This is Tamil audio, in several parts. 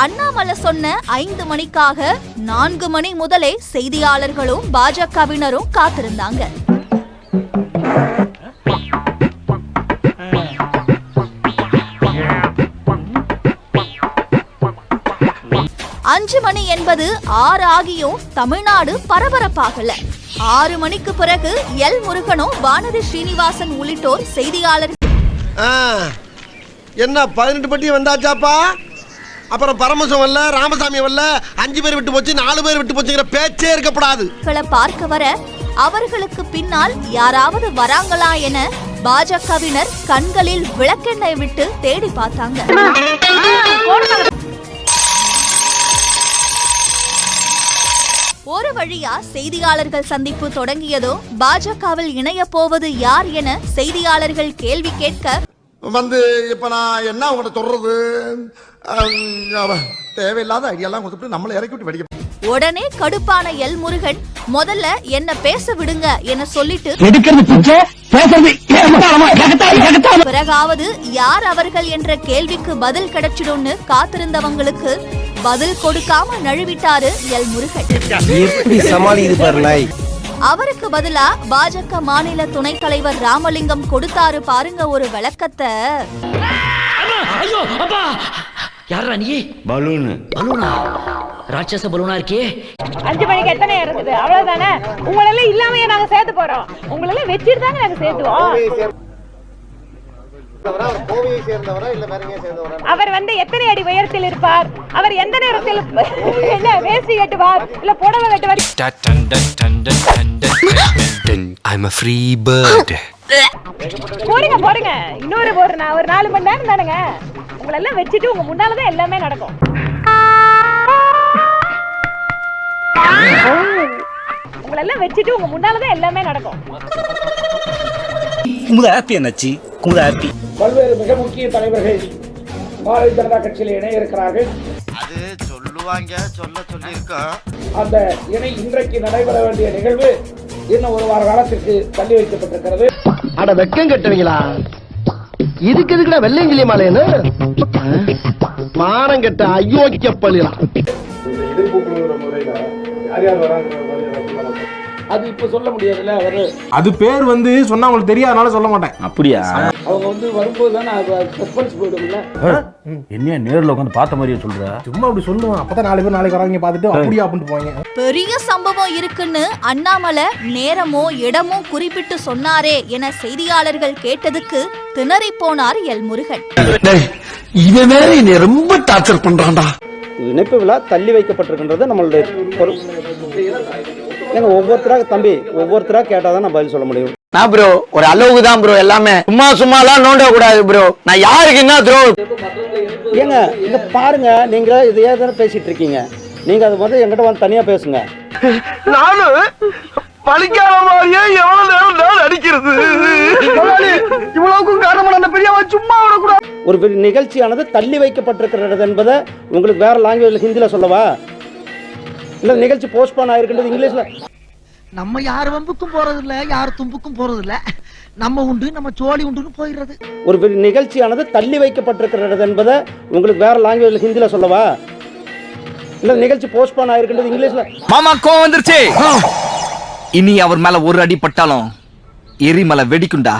அண்ணாமலை சொன்ன ஐந்து மணிக்காக நான்கு மணி முதலே செய்தியாளர்களும் பாஜகவினரும் காத்திருந்தாங்க. அஞ்சு மணி என்பது ஆறு ஆகியும் தமிழ்நாடு பரபரப்பாகல. ஆறு மணிக்கு பிறகு எல் முருகனும் வானதி ஸ்ரீனிவாசன் உள்ளிட்டோர் செய்தியாளர் என்ன பதினெட்டு பட்டி வந்தாச்சாப்பா? அப்புறம் பரமசம் வரல ராமசாமி வரல அஞ்சு பேர் விட்டு போச்சு நாலு பேர் விட்டு போச்சுங்கிற பேச்சே இருக்கப்படாது. பார்க்க வர அவர்களுக்கு பின்னால் யாராவது வராங்களா என பாஜகவினர் கண்களில் விளக்கெண்ணை விட்டு தேடி பார்த்தாங்க. ஒரு வழியா செய்தியாளர்கள் சந்திப்பு தொடங்கியதோ பாஜகவில் இணைய போவது யார் என செய்தியாளர்கள் கேள்வி கேட்க வந்து இப்ப நான் என்ன உங்கள்கிட்ட சொல்றது? தேவையில்லாத ஐடியாலாம் கொடுத்துட்டு நம்மளை இறக்கி விட்டு வெடிக்க உடனே கடுப்பான எல் முருகன் முதல்ல என்ன பேச விடுங்க என சொல்லிட்டு. பிறகாவது யார் அவர்கள் என்ற கேள்விக்கு பதில் கிடைச்சிடும்னு காத்திருந்தவங்களுக்கு பதில் கொடுக்காம நழுவிட்டாரு எல் முருகன். எப்படி நாய்? அவருக்கு பதிலா பாஜக மாநில துணைத் தலைவர் ராமலிங்கம் கொடுத்தாரு பாருங்க ஒரு விளக்கத்தை. யாரா நீ? பலூனு. பலூனா? ராட்சச பலூனா இருக்கே அஞ்சு மணிக்கு எத்தனை இருக்குது? அவ்வளவுதானே? உங்களெல்லாம் இல்லாமையே நாங்க சேர்த்து போறோம். உங்களெல்லாம் வச்சுட்டு தாங்க நாங்க சேர்த்துவோம். அவர் வந்து எத்தனை அடி உயரத்தில் இருப்பார்? அவர் எந்த நேரத்தில் என்ன வேஷ்டி கட்டுவார்? இல்ல புடவை கட்டுவார்? I'm a free bird. போடுங்க போடுங்க. இன்னொரு ஒரு நா- ஒரு நாலு மணி நேரம் தானுங்க. உங்களெல்லாம் வச்சுட்டு உங்க முன்னாலதான் எல்லாமே நடக்கும். உங்களெல்லாம் வச்சுட்டு உங்க முன்னாலதான் எல்லாமே நடக்கும். குமுத ஹாப்பி என்னாச்சு குமுத ஹாப்பி பல்வேறு மிக முக்கிய தலைவர்கள் பாரதிய ஜனதா கட்சியில் இணைய இருக்கிறார்கள். அது சொல்லுவாங்க சொல்ல சொல்லி இருக்கோம் அந்த இணை இன்றைக்கு நடைபெற வேண்டிய நிகழ்வு இன்னும் ஒரு வார காலத்திற்கு தள்ளி வைக்கப்பட்டிருக்கிறது. அட வெக்கம் கட்டுவீங்களா? இதுக்கு எதுக்குடா வெள்ளையங்கிலி மாலைன்னு? மானம் கெட்ட அயோக்கிய பள்ளிலாம் அது இப்ப சொல்ல முடியாதுல்ல அவரு. அது பேர் வந்து சொன்னா உங்களுக்கு தெரியாதனால சொல்ல மாட்டேன். அப்படியா? அவங்க வந்து வரும்போது தானே சஸ்பென்ஸ் போயிடும்ல. என்ன நேர்ல உட்காந்து பார்த்த மாதிரியே சொல்ற? சும்மா அப்படி சொல்லுவேன். அப்பதான் நாலு பேர் நாளைக்கு வரவங்க பார்த்துட்டு அப்படியா அப்படின்ட்டு போவாங்க. பெரிய சம்பவம் இருக்குன்னு அண்ணாமலை நேரமோ இடமோ குறிப்பிட்டு சொன்னாரே என செய்தியாளர்கள் கேட்டதுக்கு திணறிப் போனார் எல் முருகன் இவன் வேற என்னை ரொம்ப டார்ச்சர் பண்றான்டா. இணைப்பு விழா தள்ளி வைக்கப்பட்டிருக்கின்றது நம்மளுடைய ஏங்க ஒவ்வொருத்தராக தம்பி ஒவ்வொருத்தராக கேட்டால் தான் நான் பதில் சொல்ல முடியும். நான் ப்ரோ ஒரு அளவுக்கு தான் ப்ரோ எல்லாமே. சும்மா சும்மாலாம் நோண்ட கூடாது ப்ரோ நான் யாருக்கு என்ன த்ரோ ஏங்க இங்க பாருங்க நீங்க இது ஏதாவது பேசிட்டு இருக்கீங்க? நீங்க அது வந்து என்கிட்ட வந்து தனியா பேசுங்க. நானும் பழிக்காத மாதிரியே எவ்வளவு நேரம் நான் அடிக்கிறது? இவ்வளவுக்கும் காரணம் அந்த பெரியவன் சும்மா விடக்கூடாது. ஒரு பெரிய நிகழ்ச்சியானது தள்ளி வைக்கப்பட்டிருக்கிறது என்பதை உங்களுக்கு வேற லாங்குவேஜ்ல ஹிந்தில சொல்லவா? இல்ல நிகழ்ச்சி போஸ்ட்போன் ஆயிருக்கின்றது இங்கிலீஷ்ல. நம்ம யார் வம்புக்கும் போறது இல்ல யார் தும்புக்கும் போறது இல்ல நம்ம உண்டு நம்ம சோழி உண்டுன்னு போயிடுறது. ஒரு பெரிய நிகழ்ச்சியானது தள்ளி வைக்கப்பட்டிருக்கிறது என்பதை உங்களுக்கு வேற லாங்குவேஜ்ல ஹிந்தில சொல்லவா? இல்ல நிகழ்ச்சி போஸ்ட்போன் ஆயிருக்கின்றது இங்கிலீஷ்ல. மாமா கோவம் வந்துருச்சு. இனி அவர் மேல ஒரு அடி பட்டாலும் எரிமலை வெடிக்குண்டா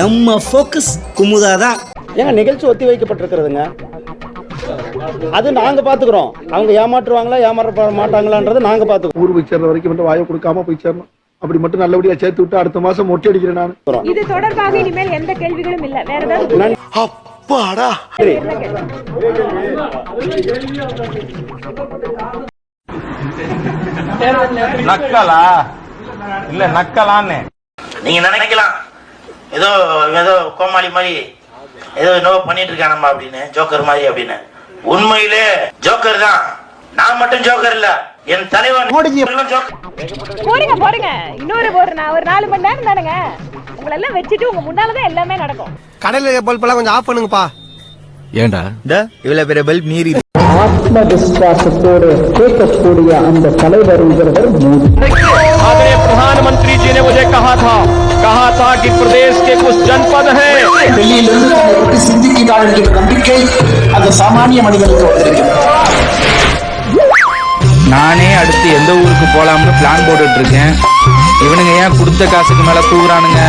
நம்ம ஃபோக்கஸ் குமுதா தான். ஏங்க நிகழ்ச்சி ஒத்தி வைக்கப்பட்டிருக்கிறதுங்க அது நாங்க பாத்துக்கிறோம். அவங்க ஏமாற்றுவாங்களா ஏமாற்ற மாட்டாங்களான்றது நாங்க பாத்துக்கிறோம். ஊர் போய் சேர்ற வரைக்கும் மட்டும் வாயை கொடுக்காம போய் சேரணும். அப்படி மட்டும் நல்லபடியா சேர்த்து விட்டு அடுத்த மாசம் மொட்டை அடிக்கிறேன் நான். இது தொடர்பாக இனிமேல் எந்த கேள்விகளும் இல்ல. வேற ஏதாவது அப்பாடா. நக்கலா? இல்ல நக்கலான்னு. நீங்க நினைக்கலாம். ஏதோ ஏதோ கோமாளி மாதிரி ஏதோ என்னவோ பண்ணிட்டு இருக்கானம்மா அப்படின்னு ஜோக்கர் மாதிரி அப்படின்னு. உண்மையிலே ஜோக்கர் தான். நான் மட்டும் ஜோக்கர் இல்ல. என் தலைவன் ஜோக்கர். போடுங்க போடுங்க. இன்னொரு ஒரு நா- ஒரு நாலு மணி நேரம் தானுங்க. உங்களெல்லாம் வச்சுட்டு உங்க முன்னாலதான் எல்லாமே நடக்கும். கடையில பல்பெல்லாம் கொஞ்சம் ஆஃப் பண்ணுங்கப்பா. ஏண்டா? இவ்வளவு பெரிய பல்ப் நீரி ஆத்ம விசுவாசத்தோடு கேட்கக்கூடிய அந்த தலைவருங்கிறவர் மோடி आदरणीय प्रधानमंत्री जी ने मुझे कहा था कहा था कि प्रदेश के कुछ जनपद हैं டெல்லியிலிருந்து தன்னை பற்றி சிந்திக்கிறார் என்கிற நம்பிக்கை அந்த சாமானிய மனிதனுக்கு வந்திருக்கிறது நானே அடுத்து எந்த ஊருக்கு போலாம்னு பிளான் போட்டுட்டு இருக்கேன் இவனுங்க ஏன் கொடுத்த காசுக்கு மேல தூக்குறானுங்க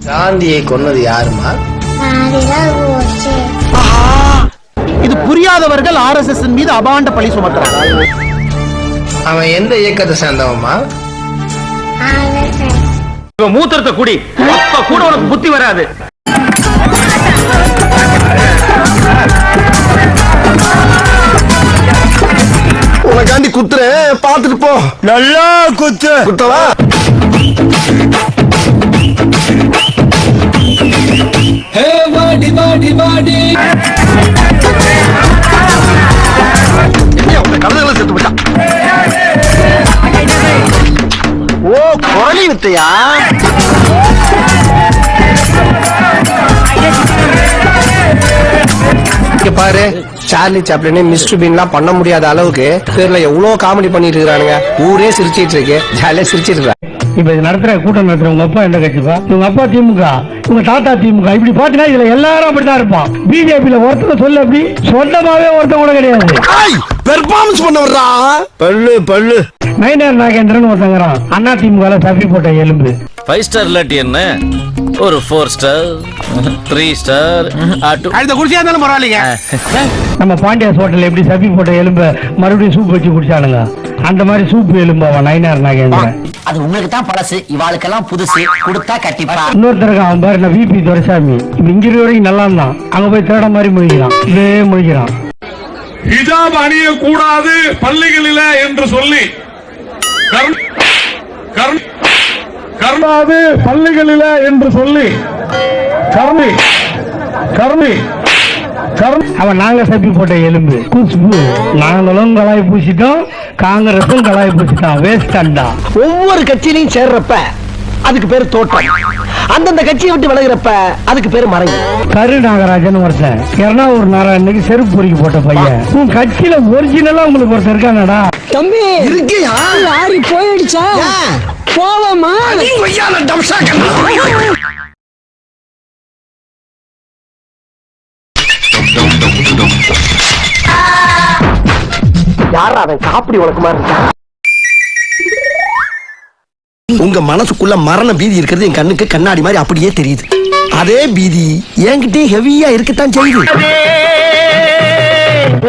காந்தியை கொன்னது யாருமா? இது புரியாதவர்கள் ஆர் எஸ் எஸ் மீது அபாண்ட பழி சுமத்துறாங்க. அவன் எந்த இயக்கத்தை சேர்ந்தவமா இவன் மூத்திரத்தை குடி. அப்ப கூட உனக்கு புத்தி வராது. உனக்காண்டி குத்துறேன். பாத்துட்டு போ. நல்லா குத்து. குத்தவா? கடலை குரலி இங்க பாரு சார்லி சாப்ளின் மிஸ்டர் பீன்லாம் பண்ண முடியாத அளவுக்கு பேர்ல எவ்வளவு காமெடி பண்ணிட்டு இருக்கானுங்க ஊரே சிரிச்சிட்டு இருக்கு. ஜாலியா சிரிச்சிட்டு இருக்காங்க இப்ப இது நடத்துற கூட்டம் நடத்துற உங்க அப்பா எந்த கட்சிப்பா உங்க அப்பா திமுக உங்க தாத்தா திமுக. இப்படி பாத்தீங்கன்னா இதுல எல்லாரும் அப்படித்தான் இருப்பான். பிஜேபியில ஒருத்தர் சொல்ல அப்படி சொந்தமாவே ஒருத்தன் கூட கிடையாது. பெர்ஃபார்மன்ஸ் பண்ண வர்றா பல்லு பல்லு. நயினார் நாகேந்திரன் ஒருத்தங்கிறான். அண்ணா திமுக சப்பி போட்ட எலும்பு. ஃபைவ் ஸ்டார் இல்லாட்டி என்ன? ஒரு ஃபோர் ஸ்டார் த்ரீ ஸ்டார் அடுத்த குடிச்சா இருந்தாலும் பரவாயில்லைங்க. நம்ம பாண்டியாஸ் ஹோட்டல்ல எப்படி சப்பி போட்ட எலும்பு மறுபடியும் சூப் வச்சு குடிச்சானுங்க? அந்த மாதிரி சூப் எலும்பு அவன் நயினார் நாகேந்திரன் அது உங்களுக்கு தான் பழசு இவாளுக்கெல்லாம் புதுசு கொடுத்தா கட்டிப்பா இன்னொருத்தருக்கு அவன் பாரு நான் விபி துரைசாமி. இப்ப இங்க இருக்கிற வரைக்கும் நல்லா இருந்தான் அங்க போய் தேட மாதிரி முழிக்கிறான். இதே முழிக்கிறான். ஹிஜாப் அணியக்கூடாது பள்ளிகளில என்று சொல்லி கர்ண- கர்ண- கர்ணாது பள்ளிகளில என்று சொல்லி கர்மி கர்மி அவன் நாங்க சப்பி போட்ட எலும்பு. குஷ்பு நாங்களும் கலாய் பூசிட்டோம். காங்கிரஸும் கலாய் பூசிட்டான் வேஸ்ட் அண்டா. ஒவ்வொரு கட்சியிலையும் சேர்றப்ப அதுக்கு பேர் தோட்டம். அந்தந்த கட்சியை விட்டு விலகுறப்ப அதுக்கு பேர் மறைவு. கரு நாகராஜன் ஒருத்தன். எறணாவூர் நாராயணனுக்கு செருப்பு பொறுக்கி போட்ட பையன். உன் கட்சியில ஒரிஜினலா உங்களுக்கு ஒருத்தர் இருக்கானடா. தம்பி! இருக்கியா? யாரி போயிடுச்சா? போவோமா யாரா அவன் காப்பிடி உனக்கு மாதிரி இருக்கான் உங்க மனசுக்குள்ள மரண பீதி இருக்கிறது என் கண்ணுக்கு கண்ணாடி மாதிரி அப்படியே தெரியுது அதே பீதி என்கிட்டயும் ஹெவியா இருக்கத்தான் செய்யுது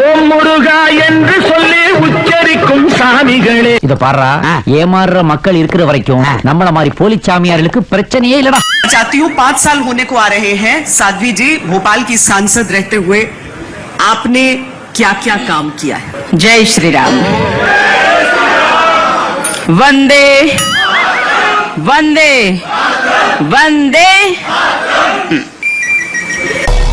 ஓம் முருகா என்று சொல்லி உச்சரிக்கும் சாமிகளே இத பாடுறா ஏமாறுற மக்கள் இருக்கிற வரைக்கும் நம்மள மாதிரி போலி சாமியார்களுக்கு பிரச்சனையே இல்லடா चाहती हूँ पाँच साल होने को आ रहे हैं साध्वी जी भोपाल की सांसद रहते हुए आपने क्या क्या काम किया है जय श्री राम वंदे वंदे वंदे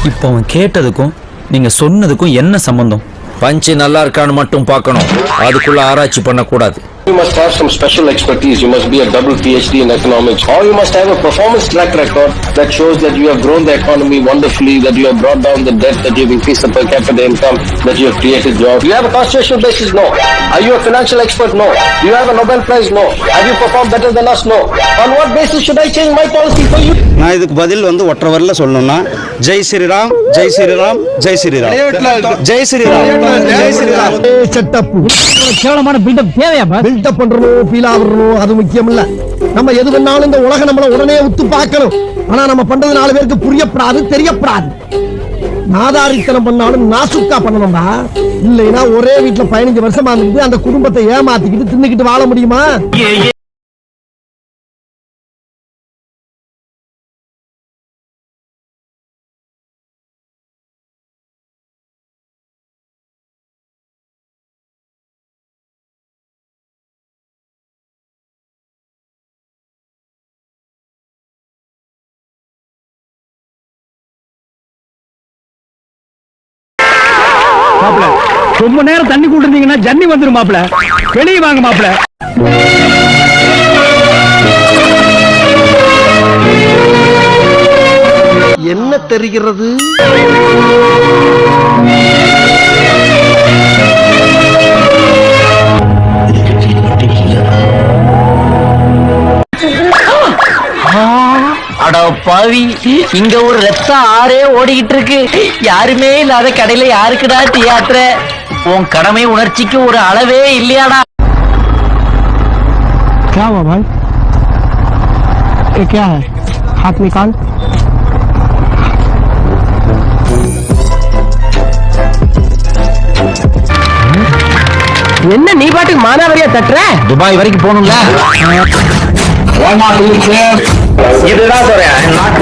இப்போ அவன் கேட்டதுக்கும் நீங்க சொன்னதுக்கும் என்ன சம்பந்தம் பஞ்சு நல்லா இருக்கான்னு மட்டும் பார்க்கணும் அதுக்குள்ள ஆராய்ச்சி பண்ணக்கூடாது You must have some special expertise. You must be a double PhD in economics, or you must have a performance track record that shows that you have grown the economy wonderfully, that you have brought down the debt, that you have increased the per capita income, that you have created jobs. Do you have a constitutional basis? No. Are you a financial expert? No. Do you have a Nobel Prize? No. Have you performed better than us? No. On what basis should I change my policy for you? நான் இதுக்கு பதில் வந்து ஒற்றை வரல சொல்லணும்னா ஜெய் ஸ்ரீராம் ஜெய் ஸ்ரீராம் ஜெய் ஸ்ரீராம் ஜெய் ஸ்ரீராம் ஜெய் ஸ்ரீராம் செட்டப் கேவலமான பில்டப் தேவையா அக்செப்ட் பண்றணும் ஃபீல் ஆகுறணும் அது முக்கியம் இல்ல நம்ம எது வேணாலும் இந்த உலகம் நம்மள உடனே உத்து பார்க்கணும். ஆனா நம்ம பண்றது நாலு பேருக்கு புரியப்படாது தெரியப்படாது. நாதாரித்தனம் பண்ணாலும் நாசுக்கா பண்ணணும்டா. இல்லைன்னா ஒரே வீட்டுல பதினஞ்சு வருஷமா இருந்து அந்த குடும்பத்தை ஏமாத்திக்கிட்டு தின்னுக்கிட்டு வாழ முடியுமா? மாப்பிள. ரொம்ப நேரம் தண்ணி கூட்டிருந்தீங்கன்னா ஜன்னி வந்துரும் மாப்பிள. வெளியே வாங்க மாப்பிள. என்ன தெரிகிறது? அட பாவி இங்க ஒரு ரத்த ஆறே ஓடிக்கிட்டு இருக்கு யாருமே இல்லாத கடையில யாருக்குடா தியாத்திர உன் கடமை உணர்ச்சிக்கு ஒரு அளவே இல்லையாடா क्या हुआ भाई ये क्या है हाथ निकाल என்ன நீ பாட்டுக்கு மானாவரியா தட்டுற துபாய் வரைக்கும் போகணும்ல இதுதான் சொல்றேன் நாட்